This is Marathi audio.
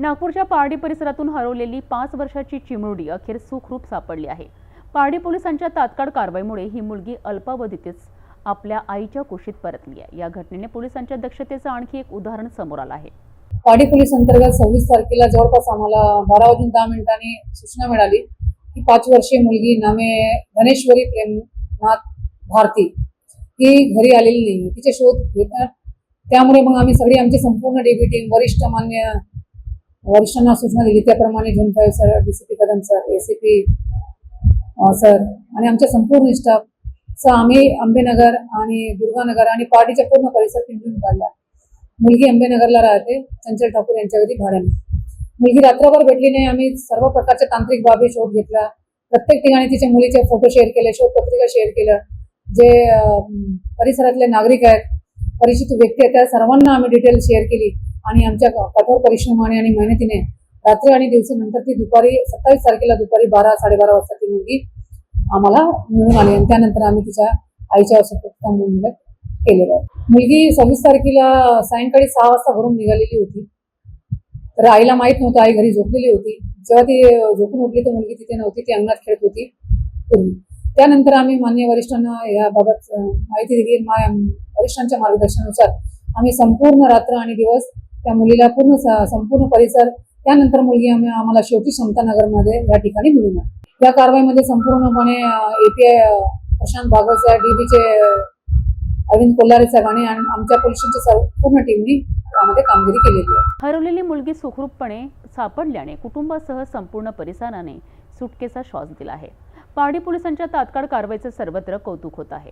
नागपूरच्या पहाडी परिसरातून हरवलेली पाच वर्षाची चिमुरडी अखेर सुखरूप सापडली आहे. पारडी पोलिसांच्या तात्काळ कारवाईमुळे ही मुलगी अल्पावधीतच आपल्या आईच्या कुशीत परतली आहे. या घटनेने पोलिसांच्या दक्षतेचं आणखी एक उदाहरण समोर आलं आहे. पाडी पोलीस अंतर्गत सव्वीस तारखेला जवळपास आम्हाला बारा वाजून दहा मिनिटांनी सूचना मिळाली की पाच वर्षीय मुलगी नामे धनेश्वरी प्रेमनाथ भारती ही घरी आलेली नाही. तिचे शोध घेतात त्यामुळे मग आम्ही सगळी आमची संपूर्ण डेबी टीम वरिष्ठ मान्य वरिष्ठांना सूचना दिली. त्याप्रमाणे zone five sir D C P Kadam sir A C P sir आणि आमच्या संपूर्ण स्टाफ. सर आम्ही अंबेनगर आणि दुर्गानगर आणि पार्टीचा पूर्ण परिसर पिंजून काढला. मुलगी अंबेनगरला राहते चंचल ठाकूर यांच्या घरी भाड्याने. मुलगी रात्रभर भेटली नाही आम्ही सर्व प्रकारच्या तांत्रिक बाबी शोध घेतला. प्रत्येक ठिकाणी तिच्या मुलीचे फोटो शेअर केले शोध पत्रिका शेअर केलं. जे परिसरातले नागरिक आहेत परिचित व्यक्ती आहेत त्या सर्वांना आम्ही डिटेल शेअर केली. आणि आमच्या कठोर परिश्रमाने आणि मेहनतीने रात्री आणि दिवसानंतर ती दुपारी सत्तावीस तारखेला दुपारी बारा साडेबारा वाजता ती मुलगी आम्हाला मिळून आली आणि त्यानंतर आम्ही तिच्या आईच्या सुखरूप मुलीला केलेलं आहे. मुलगी सव्वीस तारखेला सायंकाळी सहा वाजता घरून निघालेली होती. तर आईला माहीत नव्हतं आई घरी झोपलेली होती. जेव्हा ती झोपून उठली तर मुलगी तिथे नव्हती ती अंगणात खेळत होती. पूर्वी त्यानंतर आम्ही मान्य वरिष्ठांना याबाबत माहिती दिली. वरिष्ठांच्या मार्गदर्शनानुसार आम्ही संपूर्ण रात्र आणि दिवस त्या मुलीला पूर्ण संपूर्ण परिसर त्यानंतर मुलगी आम्ही आम्हाला शेवटी समतानगरमध्ये या ठिकाणी मिळून या कारवाईमध्ये संपूर्णपणे एपीआय प्रशांत भागवत साहेब डीबीचे अरविंद कोल्हारे साहेब आणि आमच्या पोलिसांच्या सर्व पूर्ण टीमनी यामध्ये कामगिरी केलेली आहे. हरवलेली मुलगी सुखरूपपणे सापडल्याने कुटुंबासह संपूर्ण परिसराने सुटकेचा श्वास दिला आहे. पारडी पोलिसांच्या तात्काळ कारवाईचे सर्वत्र कौतुक होत आहे.